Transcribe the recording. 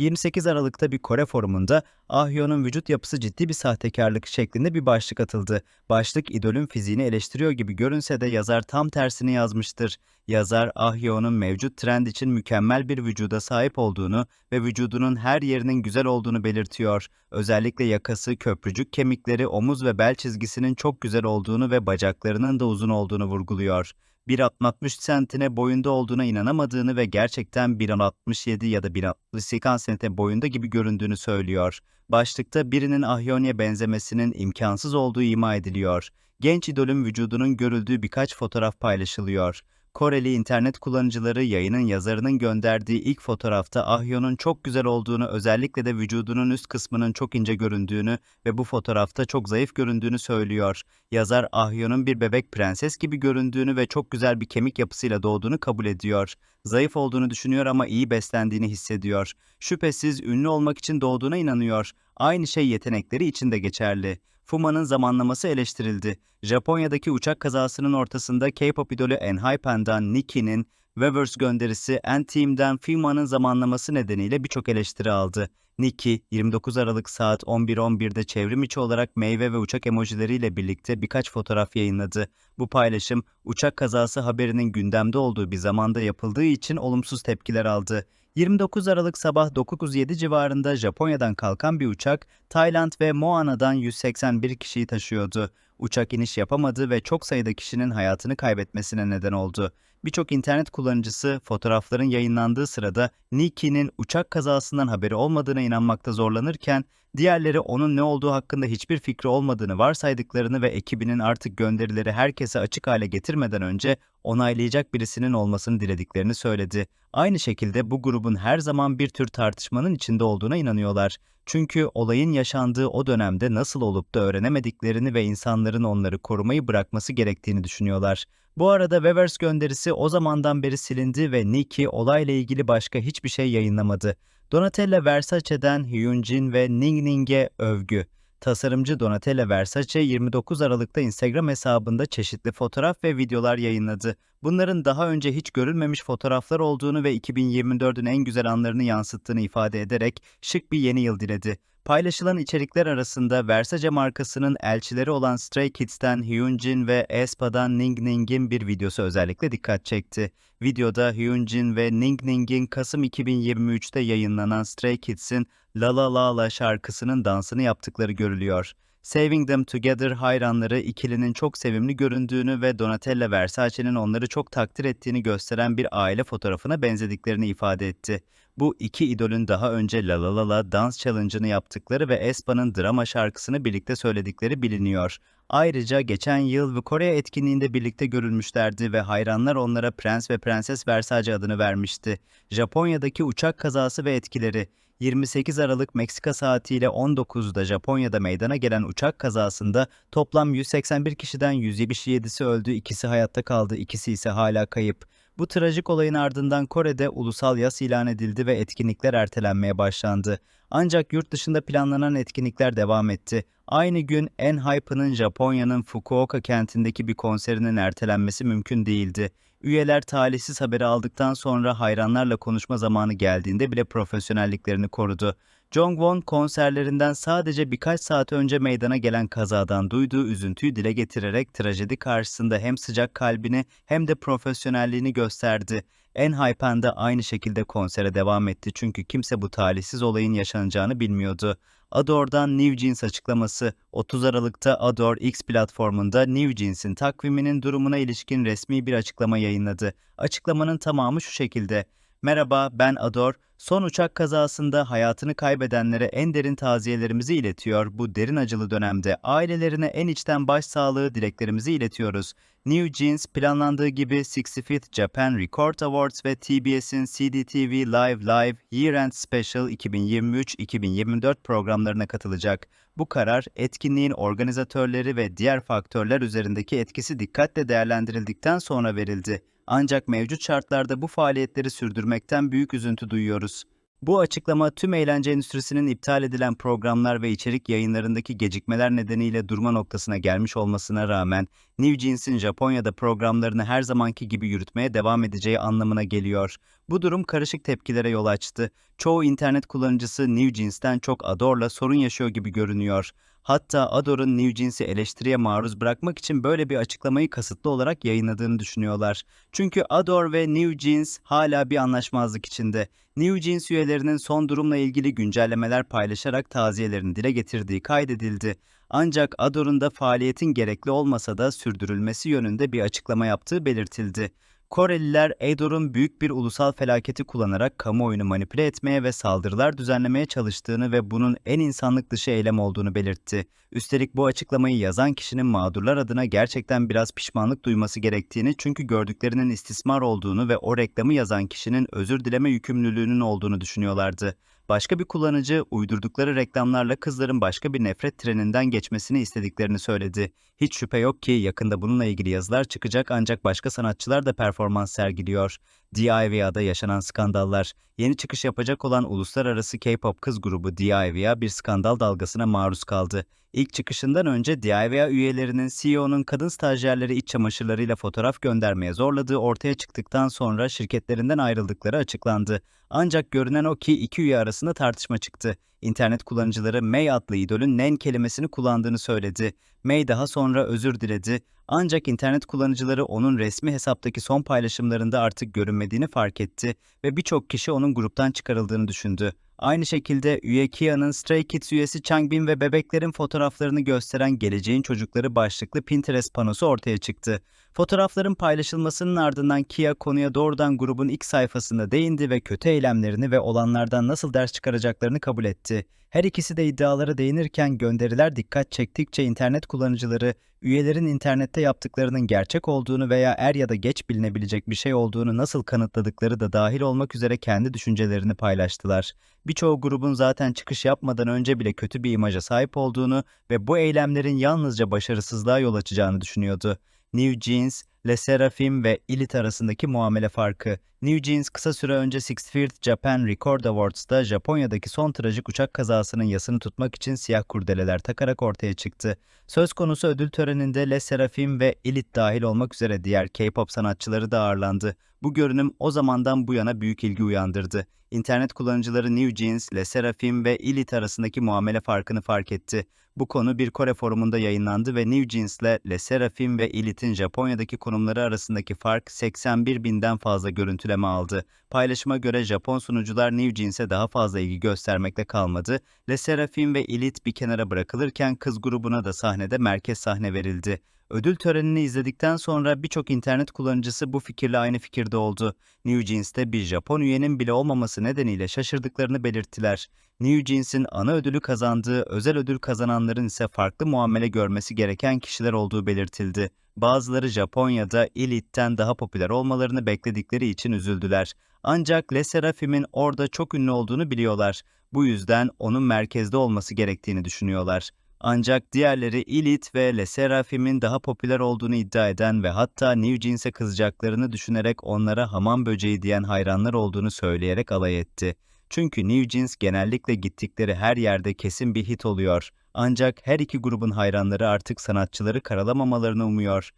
28 Aralık'ta bir Kore forumunda Ahyo'nun vücut yapısı ciddi bir sahtekarlık şeklinde bir başlık atıldı. Başlık idolün fiziğini eleştiriyor gibi görünse de yazar tam tersini yazmıştır. Yazar Ahyo'nun mevcut trend için mükemmel bir vücuda sahip olduğunu ve vücudunun her yerinin güzel olduğunu belirtiyor. Özellikle yakası, köprücük kemikleri, omuz ve bel çizgisinin çok güzel olduğunu ve bacaklarının da uzun olduğunu vurguluyor. 1.60 sentine boyunda olduğuna inanamadığını ve gerçekten 1.67 ya da 1.68 sente boyunda gibi göründüğünü söylüyor. Başlıkta birinin Ahyon'ya benzemesinin imkansız olduğu ima ediliyor. Genç idolün vücudunun görüldüğü birkaç fotoğraf paylaşılıyor. Koreli internet kullanıcıları yayının yazarının gönderdiği ilk fotoğrafta Ahyon'un çok güzel olduğunu, özellikle de vücudunun üst kısmının çok ince göründüğünü ve bu fotoğrafta çok zayıf göründüğünü söylüyor. Yazar Ahyon'un bir bebek prenses gibi göründüğünü ve çok güzel bir kemik yapısıyla doğduğunu kabul ediyor. Zayıf olduğunu düşünüyor ama iyi beslendiğini hissediyor. Şüphesiz ünlü olmak için doğduğuna inanıyor. Aynı şey yetenekleri için de geçerli. Fuma'nın zamanlaması eleştirildi. Japonya'daki uçak kazasının ortasında K-pop idolü Enhypen'dan Nicki'nin Weverse gönderisi N-Team'den Fuma'nın zamanlaması nedeniyle birçok eleştiri aldı. Nicki, 29 Aralık saat 11.11'de çevrim içi olarak meyve ve uçak emojileriyle birlikte birkaç fotoğraf yayınladı. Bu paylaşım, uçak kazası haberinin gündemde olduğu bir zamanda yapıldığı için olumsuz tepkiler aldı. 29 Aralık sabah 9.07 civarında Japonya'dan kalkan bir uçak, Tayland ve Moana'dan 181 kişiyi taşıyordu. Uçak iniş yapamadı ve çok sayıda kişinin hayatını kaybetmesine neden oldu. Birçok internet kullanıcısı fotoğrafların yayınlandığı sırada Nicki'nin uçak kazasından haberi olmadığına inanmakta zorlanırken, diğerleri onun ne olduğu hakkında hiçbir fikri olmadığını varsaydıklarını ve ekibinin artık gönderileri herkese açık hale getirmeden önce onaylayacak birisinin olmasını dilediklerini söyledi. Aynı şekilde bu grubun her zaman bir tür tartışmanın içinde olduğuna inanıyorlar. Çünkü olayın yaşandığı o dönemde nasıl olup da öğrenemediklerini ve insanların onları korumayı bırakması gerektiğini düşünüyorlar. Bu arada Weverse gönderisi o zamandan beri silindi ve Nicki olayla ilgili başka hiçbir şey yayınlamadı. Donatella Versace'den Hyunjin ve Ning Ning'e övgü. Tasarımcı Donatella Versace 29 Aralık'ta Instagram hesabında çeşitli fotoğraf ve videolar yayınladı. Bunların daha önce hiç görülmemiş fotoğraflar olduğunu ve 2024'ün en güzel anlarını yansıttığını ifade ederek şık bir yeni yıl diledi. Paylaşılan içerikler arasında Versace markasının elçileri olan Stray Kids'ten Hyunjin ve aespa'dan Ning Ning'in bir videosu özellikle dikkat çekti. Videoda Hyunjin ve Ning Ning'in Kasım 2023'te yayınlanan Stray Kids'in La La La La şarkısının dansını yaptıkları görülüyor. Saving Them Together hayranları ikilinin çok sevimli göründüğünü ve Donatella Versace'nin onları çok takdir ettiğini gösteren bir aile fotoğrafına benzediklerini ifade etti. Bu iki idolün daha önce La La La La dans challenge'ını yaptıkları ve aespa'nın drama şarkısını birlikte söyledikleri biliniyor. Ayrıca geçen yıl ve Kore etkinliğinde birlikte görülmüşlerdi ve hayranlar onlara Prens ve Prenses Versace adını vermişti. Japonya'daki uçak kazası ve etkileri 28 Aralık Meksika saatiyle 19'da Japonya'da meydana gelen uçak kazasında toplam 181 kişiden 177'si öldü, ikisi hayatta kaldı, ikisi ise hala kayıp. Bu trajik olayın ardından Kore'de ulusal yas ilan edildi ve etkinlikler ertelenmeye başlandı. Ancak yurt dışında planlanan etkinlikler devam etti. Aynı gün Enhypen'ın Japonya'nın Fukuoka kentindeki bir konserinin ertelenmesi mümkün değildi. Üyeler talihsiz haberi aldıktan sonra hayranlarla konuşma zamanı geldiğinde bile profesyonelliklerini korudu. Jongwon konserlerinden sadece birkaç saat önce meydana gelen kazadan duyduğu üzüntüyü dile getirerek trajedi karşısında hem sıcak kalbini hem de profesyonelliğini gösterdi. Enhypen de aynı şekilde konsere devam etti çünkü kimse bu talihsiz olayın yaşanacağını bilmiyordu. Ador'dan New Jeans açıklaması 30 Aralık'ta Ador X platformunda New Jeans'in takviminin durumuna ilişkin resmi bir açıklama yayınladı. Açıklamanın tamamı şu şekilde. Merhaba ben Ador. Son uçak kazasında hayatını kaybedenlere en derin taziyelerimizi iletiyor. Bu derin acılı dönemde ailelerine en içten başsağlığı dileklerimizi iletiyoruz. New Jeans planlandığı gibi 65th Japan Record Awards ve TBS'in CDTV Live Live Year End Special 2023-2024 programlarına katılacak. Bu karar etkinliğin organizatörleri ve diğer faktörler üzerindeki etkisi dikkatle değerlendirildikten sonra verildi. Ancak mevcut şartlarda bu faaliyetleri sürdürmekten büyük üzüntü duyuyoruz. Bu açıklama tüm eğlence endüstrisinin iptal edilen programlar ve içerik yayınlarındaki gecikmeler nedeniyle durma noktasına gelmiş olmasına rağmen New Jeans'in Japonya'da programlarını her zamanki gibi yürütmeye devam edeceği anlamına geliyor. Bu durum karışık tepkilere yol açtı. Çoğu internet kullanıcısı New Jeans'ten çok Ador'la sorun yaşıyor gibi görünüyor. Hatta Ador'un New Jeans'i eleştiriye maruz bırakmak için böyle bir açıklamayı kasıtlı olarak yayınladığını düşünüyorlar. Çünkü Ador ve New Jeans hala bir anlaşmazlık içinde. New Jeans üyelerinin son durumla ilgili güncellemeler paylaşarak taziyelerini dile getirdiği kaydedildi. Ancak Ador'un da faaliyetin gerekli olmasa da sürdürülmesi yönünde bir açıklama yaptığı belirtildi. Koreliler Ador'un büyük bir ulusal felaketi kullanarak kamuoyunu manipüle etmeye ve saldırılar düzenlemeye çalıştığını ve bunun en insanlık dışı eylem olduğunu belirtti. Üstelik bu açıklamayı yazan kişinin mağdurlar adına gerçekten biraz pişmanlık duyması gerektiğini çünkü gördüklerinin istismar olduğunu ve o reklamı yazan kişinin özür dileme yükümlülüğünün olduğunu düşünüyorlardı. Başka bir kullanıcı uydurdukları reklamlarla kızların başka bir nefret treninden geçmesini istediklerini söyledi. Hiç şüphe yok ki yakında bununla ilgili yazılar çıkacak ancak başka sanatçılar da performans sergiliyor. DIVA'da yaşanan skandallar, yeni çıkış yapacak olan uluslararası K-pop kız grubu DIVA bir skandal dalgasına maruz kaldı. İlk çıkışından önce DIVA üyelerinin CEO'nun kadın stajyerleri iç çamaşırlarıyla fotoğraf göndermeye zorladığı ortaya çıktıktan sonra şirketlerinden ayrıldıkları açıklandı. Ancak görünen o ki iki üye arasında tartışma çıktı. İnternet kullanıcıları May adlı idolün nen kelimesini kullandığını söyledi. May daha sonra özür diledi. Ancak internet kullanıcıları onun resmi hesaptaki son paylaşımlarında artık görünmediğini fark etti ve birçok kişi onun gruptan çıkarıldığını düşündü. Aynı şekilde üye Kia'nın Stray Kids üyesi Changbin ve bebeklerin fotoğraflarını gösteren Geleceğin Çocukları başlıklı Pinterest panosu ortaya çıktı. Fotoğrafların paylaşılmasının ardından Kia konuya doğrudan grubun ilk sayfasında değindi ve kötü eylemlerini ve olanlardan nasıl ders çıkaracaklarını kabul etti. Her ikisi de iddialara değinirken gönderiler dikkat çektikçe internet kullanıcıları üyelerin internette yaptıklarının gerçek olduğunu veya er ya da geç bilinebilecek bir şey olduğunu nasıl kanıtladıkları da dahil olmak üzere kendi düşüncelerini paylaştılar. Birçoğu grubun zaten çıkış yapmadan önce bile kötü bir imaja sahip olduğunu ve bu eylemlerin yalnızca başarısızlığa yol açacağını düşünüyordu. New Jeans, Le Sserafim ve Elite arasındaki muamele farkı. New Jeans kısa süre önce Sixth Field Japan Record Awards'ta Japonya'daki son trajik uçak kazasının yasını tutmak için siyah kurdeleler takarak ortaya çıktı. Söz konusu ödül töreninde Le Sserafim ve Elite dahil olmak üzere diğer K-pop sanatçıları da ağırlandı. Bu görünüm o zamandan bu yana büyük ilgi uyandırdı. İnternet kullanıcıları New Jeans, Le Sserafim ve Elite arasındaki muamele farkını fark etti. Bu konu bir Kore forumunda yayınlandı ve New Jeans ile Le Sserafim ve Elite'in Japonya'daki konumları arasındaki fark 81 binden fazla görüntüleme aldı. Paylaşıma göre Japon sunucular New Jeans'e daha fazla ilgi göstermekle kalmadı. Le Sserafim ve Elite bir kenara bırakılırken kız grubuna da sahnede merkez sahne verildi. Ödül törenini izledikten sonra birçok internet kullanıcısı bu fikirle aynı fikirde oldu. New Jeans'te bir Japon üyenin bile olmaması nedeniyle şaşırdıklarını belirttiler. New Jeans'in ana ödülü kazandığı, özel ödül kazananların ise farklı muamele görmesi gereken kişiler olduğu belirtildi. Bazıları Japonya'da Elite'den daha popüler olmalarını bekledikleri için üzüldüler. Ancak Le Sserafim'in orada çok ünlü olduğunu biliyorlar. Bu yüzden onun merkezde olması gerektiğini düşünüyorlar. Ancak diğerleri Elite ve Le Sserafim'in daha popüler olduğunu iddia eden ve hatta New Jeans'e kızacaklarını düşünerek onlara hamam böceği diyen hayranlar olduğunu söyleyerek alay etti. Çünkü New Jeans genellikle gittikleri her yerde kesin bir hit oluyor. Ancak her iki grubun hayranları artık sanatçıları karalamamalarını umuyor.